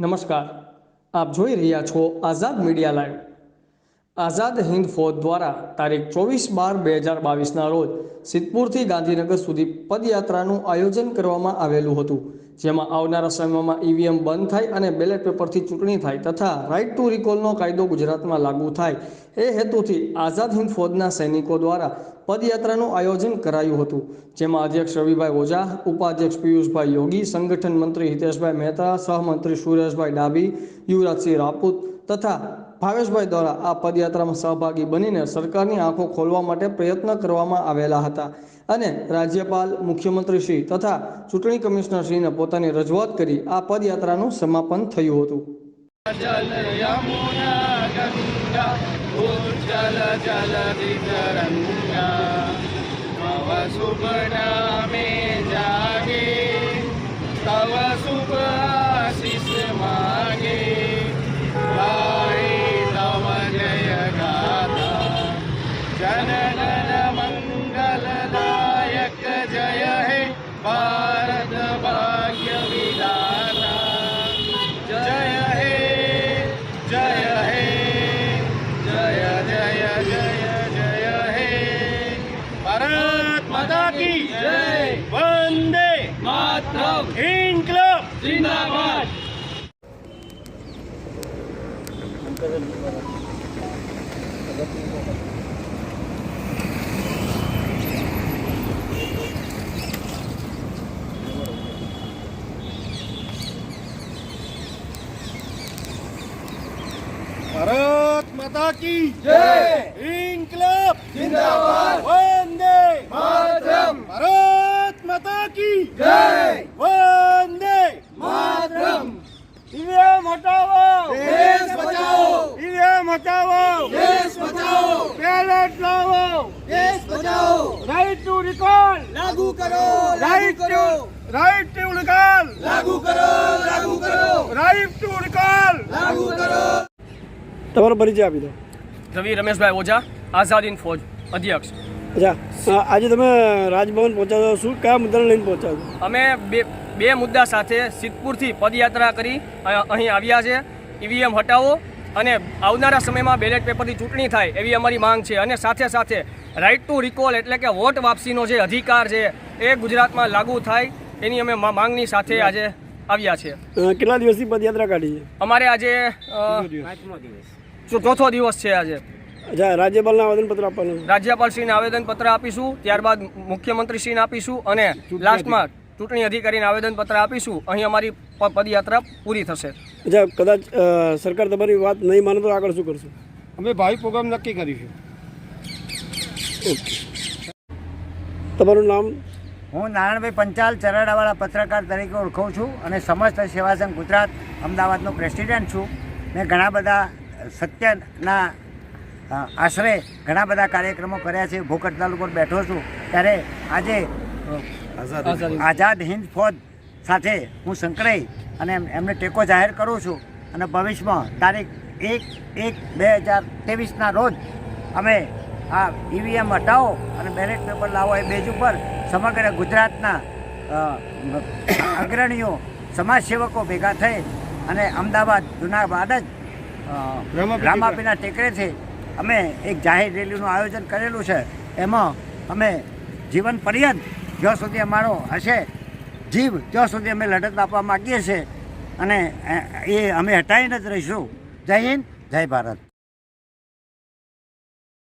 નમસ્કાર. આપ જોઈ રહ્યા છો આઝાદ મીડિયા લાઈવ. આઝાદ હિન્દ ફોજ દ્વારા તારીખ ચોવીસ બાર બે હજાર બાવીસના રોજ સિદ્ધપુરથી ગાંધીનગર સુધી પદયાત્રાનું આયોજન કરવામાં આવેલું હતું. જેમાં આવનારા સમયમાં ઈવીએમ બંધ થાય અને બેલેટ પેપરથી ચૂંટણી થાય તથા રાઇટ ટુ રિકોલનો કાયદો ગુજરાતમાં લાગુ થાય. એ હેતુથી આઝાદ હિન્દ ફોજના સૈનિકો દ્વારા પદયાત્રાનું આયોજન કરાયું હતું. જેમાં અધ્યક્ષ રવિભાઈ ઓઝા ઉપાધ્યક્ષ પિયુષભાઈ યોગી, સંગઠન મંત્રી હિતેશભાઈ મહેતા સહમંત્રી સુરેશભાઈ ડાબી યુવરાજસિંહ રાપૂત તથા ભાવેશભાઈ દ્વારા આ પદયાત્રામાં સહભાગી બનીને સરકારની આંખો ખોલવા માટે પ્રયત્ન કરવામાં આવેલા હતા અને રાજ્યપાલ, મુખ્યમંત્રી શ્રી તથા ચૂંટણી કમિશનર પોતાની રજૂઆત કરી આ પદયાત્રાનું સમાપન થયું હતું. જલ જલ માતા કી જય. વંદે માતરમ. હિન્દ ક્લબ જિંદાબાદ. ભારત માતા કી જય. ઇન્કલાબ. जिंदाबाद वंदे मातरम भारत माता की जय वंदे मातरम ईवीएम हटाओ देश बचाओ ईवीएम हटाओ देश बचाओ बैलेट लाओ देश बचाओ राइट टू रिकॉल लागू करो right to right to recall लागू करो लागू करो राइट टू रिकॉल लागू करो તમારો પરિચય આપી દો રવિ રમેશભાઈ ઓઝા આઝાદ ફોજ અધ્યક્ષ. અચ્છા આજે તમે રાજભવન પહોંચ્યા છો. શું કયા મુદ્દાને લઈને પહોંચ્યા છો? અમે બે બે મુદ્દા સાથે સિદ્ધપુરથી પદયાત્રા કરી અહીં આવ્યા છે. ઈવીએમ હટાવો અને આવનારા સમયમાં બેલેટ પેપરથી ચૂંટણી થાય એવી અમારી માંગ છે. અને સાથે સાથે રાઇટ ટુ રિકોલ એટલે કે વોટ વાપસીનો જે અધિકાર છે એ ગુજરાતમાં લાગુ થાય એની અમે માંગની સાથે આજે આવ્યા છે. કેટલા દિવસથી પદયાત્રા કાઢી છે? અમારે આજે ચોથો દિવસ છે આજે. રાજ્યપાલને આવેદનપત્ર આપવાનું. રાજ્યપાલશ્રીને આવેદનપત્ર આપીશું ત્યારબાદ મુખ્યમંત્રીશ્રીને આપીશું અને લાસ્ટમાં ચૂંટણી અધિકારીને આવેદનપત્ર આપીશું. અહીં અમારી પદયાત્રા પૂરી થશે. અચ્છા કદાચ સરકાર તમારી વાત નહીં માને તો આગળ શું કરશું? અમે ભાઈ પ્રોગ્રામ નક્કી કરીશું. તમારું નામ? હું નારાયણભાઈ પંચાલ ચરાડાવાળા પત્રકાર તરીકે ઓળખું છું અને સમસ્ત સેવા સંઘ ગુજરાત અમદાવાદનો પ્રેસિડેન્ટ છું. મેં ઘણા બધા સત્યના આશરે ઘણા બધા કાર્યક્રમો કર્યા છે. ભૂખ હડતાલ ઉપર બેઠો છું. ત્યારે આજે આઝાદ હિન્દ ફોજ. સાથે હું સંકળાઈ અને એમ- એમને ટેકો જાહેર કરું છું. અને ભવિષ્યમાં તારીખ એક એક બે હજાર ત્રેવીસના રોજ અમે આ ઈવીએમ હટાવો અને બેલેટ પેપર લાવો એ બેજ ઉપર સમગ્ર ગુજરાતના અગ્રણીઓ સમાજસેવકો ભેગા થઈ અને અમદાવાદ જુનાબાદ જ રામાપીના ટેકરેથી અમે એક જાહેર રેલીનું આયોજન કરેલું છે. એમાં અમે જીવન પર્યંત જ્યાં સુધી અમારો હશે, જીવ ત્યાં સુધી અમે લડત આપવા માગીએ છીએ અને એ અમે હટાવીને જ રહીશું. જય હિન્દ, જય ભારત.